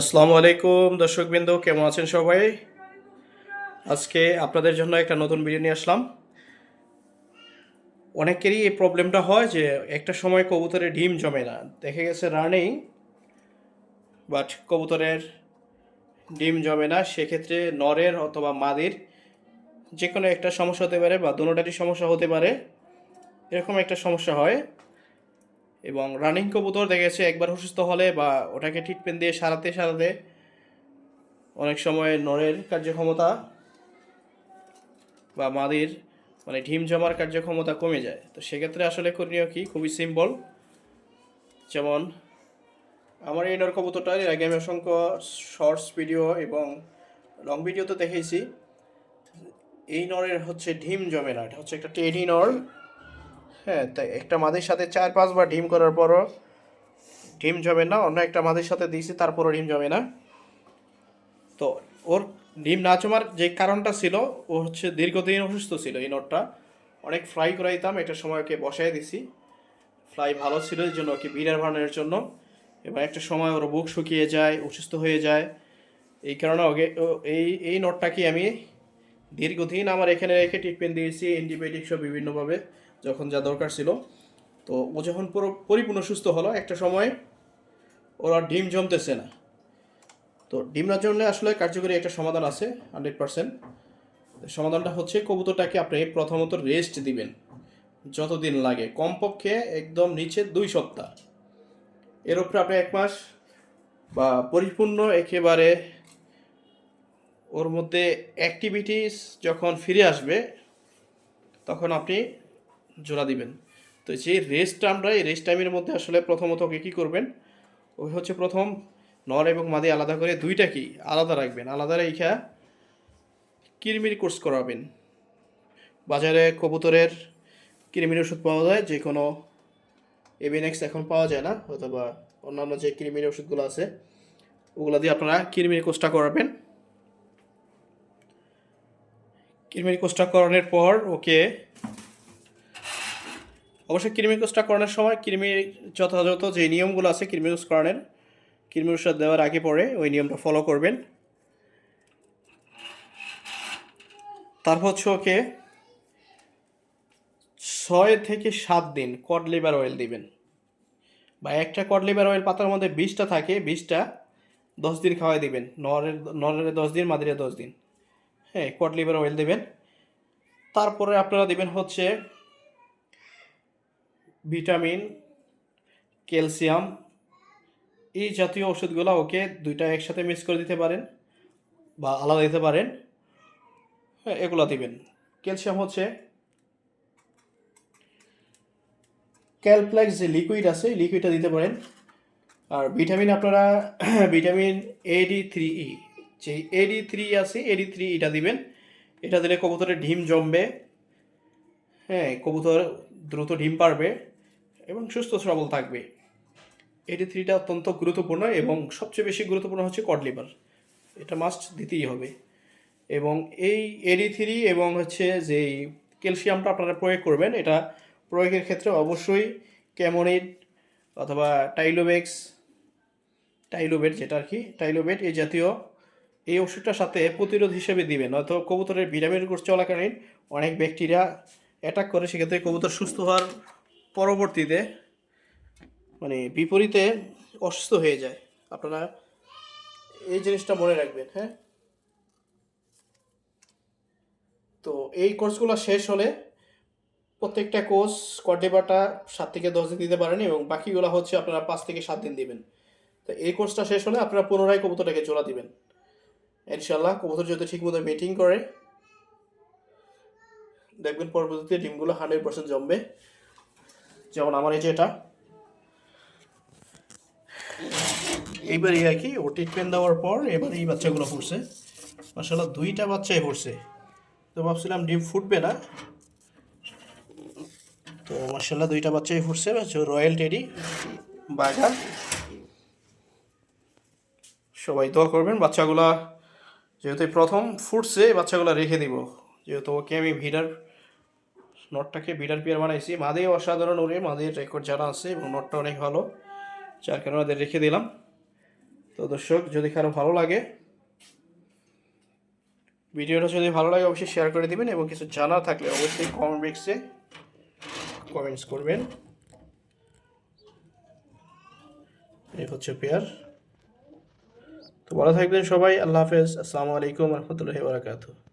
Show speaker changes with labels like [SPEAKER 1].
[SPEAKER 1] আসসালামু আলাইকুম, দর্শকবৃন্দ, কেমন আছেন সবাই? আজকে আপনাদের জন্য একটা নতুন ভিডিও নিয়ে আসলাম। অনেকেরই এই প্রবলেমটা হয় যে একটা সময় কবুতরের ডিম জমে না। দেখে গেছে রানিং বাট কবুতরের ডিম জমে না। সেক্ষেত্রে নরের অথবা মাদির যে কোনো একটা সমস্যা হতে পারে বা দুটোটারই সমস্যা হতে পারে। এরকম একটা সমস্যা হয়। এবং রানিং কবুতর দেখা গেছে একবার অসুস্থ হলে বা ওটাকে ট্রিটমেন্ট দিয়ে সারাতে সারাতে অনেক সময় নরের কার্যক্ষমতা বা মাদির মানে ডিম জমার কার্যক্ষমতা কমে যায়। তো সেক্ষেত্রে আসলে করণীয় কি? খুবই সিম্পল যেমন আমার এই নর কবুতরটার, এর আগে আমি অসংখ্য শর্টস ভিডিও এবং লং ভিডিও তো দেখেছি। এই নরের হচ্ছে ডিম জমে না, এটা হচ্ছে একটা টেডি নর। হ্যাঁ তাই একটা মাদের সাথে চার পাঁচবার ডিম করার পরও ডিম জমে না, অন্য একটা মাদের সাথে দিয়েছি, তারপরও ডিম জমে না। তো ওর ডিম না জমার যে কারণটা ছিল, ও হচ্ছে দীর্ঘদিন অসুস্থ ছিল এই নটটা। অনেক ফ্লাই করাইতাম, একটা সময় ওকে বসাই দিছি। ফ্লাই ভালো ছিল, এই জন্য ওকে বিড়ার বানানোর জন্য। এবং একটা সময় ওর বুক শুকিয়ে যায়, অসুস্থ হয়ে যায়। এই কারণে ওকে এই এই নটটাকে আমি দীর্ঘদিন আমার এখানে রেখে ট্রিটমেন্ট দিয়েছি অ্যান্টিবায়োটিক সব বিভিন্নভাবে। যখন যা দরকার ছিল। তো ও যখন পুরো পরিপূর্ণ সুস্থ হলো, একটা সময় ওর ডিম জমতেছে না। তো ডিম না জমলে আসলে কার্যকরী একটা সমাধান আছে হান্ড্রেড পার্সেন্ট সমাধানটা হচ্ছে কবুতরটাকে আপনি প্রথমত রেস্ট দিবেন, যতদিন লাগে। কমপক্ষে একদম নিচে দুই সপ্তাহ। এর উপরে আপনি এক মাস বা পরিপূর্ণ একেবারে ওর মধ্যে অ্যাক্টিভিটিস যখন ফিরে আসবে, তখন আপনি জোড়া দিবেন। তো যে রেস্ট টাইমটা এই রেস্ট টাইমের মধ্যে আসলে প্রথমত ওকে কী করবেন? ওই হচ্ছে প্রথম নর এবং মাদি আলাদা করে দুইটা কি? আলাদা রাখবেন। আলাদা রেখা কিরমির কোর্স করাবেন। বাজারে কবুতরের কৃমির ওষুধ পাওয়া যায়, যে কোনো এভিনেক্স এখন পাওয়া যায় না, অথবা অন্যান্য যে কৃমির ওষুধগুলো আছে, ওগুলো দিয়ে আপনারা কৃমির কোর্সটা করাবেন। কৃমির কোর্সটা করানোর পর ওকে অবশ্যই কৃমি কোর্সটা করানোর সময় কৃমির যথাযথ যে নিয়মগুলো আছে কৃমি কোর্স করানোর কৃমি ওষুধ দেওয়ার আগে পরে ওই নিয়মটা ফলো করবেন। তারপর হচ্ছে ওকে ছয় থেকে সাত দিন কড লিভার অয়েল দিবেন। বা একটা কড লিভার অয়েল পাতার মধ্যে বিষটা থাকে বিষটা দশ দিন খাওয়াই দিবেন। নরের নরের দশ দিন মাদিরে দশ দিন। হ্যাঁ কড লিভার অয়েল দেবেন। তারপরে আপনারা দিবেন হচ্ছে ভিটামিন, ক্যালসিয়াম, এই জাতীয় ওষুধগুলো ওকে দুইটা একসাথে মিক্স করে দিতে পারেন বা আলাদা দিতে পারেন। হ্যাঁ এগুলো দিবেন। ক্যালসিয়াম হচ্ছে ক্যালপ্লেক্স যে লিকুইড আছে লিকুইডটা দিতে পারেন। আর ভিটামিন আপনারা ভিটামিন এডি থ্রি ই, যে এডি থ্রি আছে এডি থ্রি এটা দিবেন। এটা দিলে কবুতরের ডিম জমবে। হ্যাঁ কবুতর দ্রুত ডিম পারবে। এবং সুস্থ সবল থাকবে। এডি থ্রিটা অত্যন্ত গুরুত্বপূর্ণ এবং সবচেয়ে বেশি গুরুত্বপূর্ণ হচ্ছে কড লিভার এটা মাস্ট দিতেই হবে। এবং এই এডি থ্রি এবং হচ্ছে যে ক্যালসিয়ামটা আপনারা প্রয়োগ করবেন, এটা প্রয়োগের ক্ষেত্রে অবশ্যই ক্যামোনিড অথবা টাইলোবেক্স, টাইলোবেট যেটা আর কি টাইলোবেট এই জাতীয় এই ওষুধটার সাথে প্রতিরোধ হিসেবে দিবেন। হয়তো কবুতরের ভিটামিন চলাকালীন অনেক ব্যাকটেরিয়া অ্যাটাক করে, সেক্ষেত্রে কবুতর সুস্থ হওয়ার পরবর্তীতে মানে বিপরীতে অসুস্থ হয়ে যায়। আপনারা এই জিনিসটা মনে রাখবেন হ্যাঁ? তো এই কোর্সগুলো শেষ হলে প্রত্যেকটা কোর্স কর্ডেবাটা সাত থেকে দশ দিন দিতে পারেন এবং বাকিগুলো হচ্ছে আপনারা পাঁচ থেকে সাত দিন দিবেন। তো এই কোর্সটা শেষ হলে আপনারা পুনরায় কবুতরটাকে জোড়া দিবেন। ইনশাল্লাহ কবুতর যদি ঠিকমতো মিটিং করে, দেখবেন পরবর্তীতে ডিমগুলো হান্ড্রেড পার্সেন্ট জমবে। যেমন আমার এই যে এটা। এইবার এই আর কি ও ট্রিটমেন্ট দেওয়ার পর এবার এই বাচ্চাগুলো পড়ছে। মাসাল্লাহ দুইটা বাচ্চাই পড়ছে। তো ভাবছিলাম ডিম ফুটবে না। তো মার্শাল্লাহ দুইটা বাচ্চাই ফুটছে। রয়্যাল টেডি বাঘা সবাই দোয়া করবেন, বাচ্চাগুলা যেহেতু প্রথম ফুটছে বাচ্চাগুলো রেখে দিব। যেহেতু ওকে আমি ভিডার নটটাকে ভিডার পিয়ার বানাইছি। মাদের অসাধারণ ওরে মাদের রেকর্ড জানা আছে এবং নটটা অনেক ভালো। যার কারণে ওদের রেখে দিলাম। তো দর্শক, যদি কারও ভালো লাগে, ভিডিওটা যদি ভালো লাগে অবশ্যই শেয়ার করে দিবেন এবং কিছু জানা থাকলে অবশ্যই কমেন্ট বক্সে কমেন্টস করবেন। এই হচ্ছে পেয়ার। তো ভালো থাকবেন সবাই, আল্লাহ হাফেজ। আসসালামু আলাইকুম রহমতুল্লাহি বারাকাতুহ।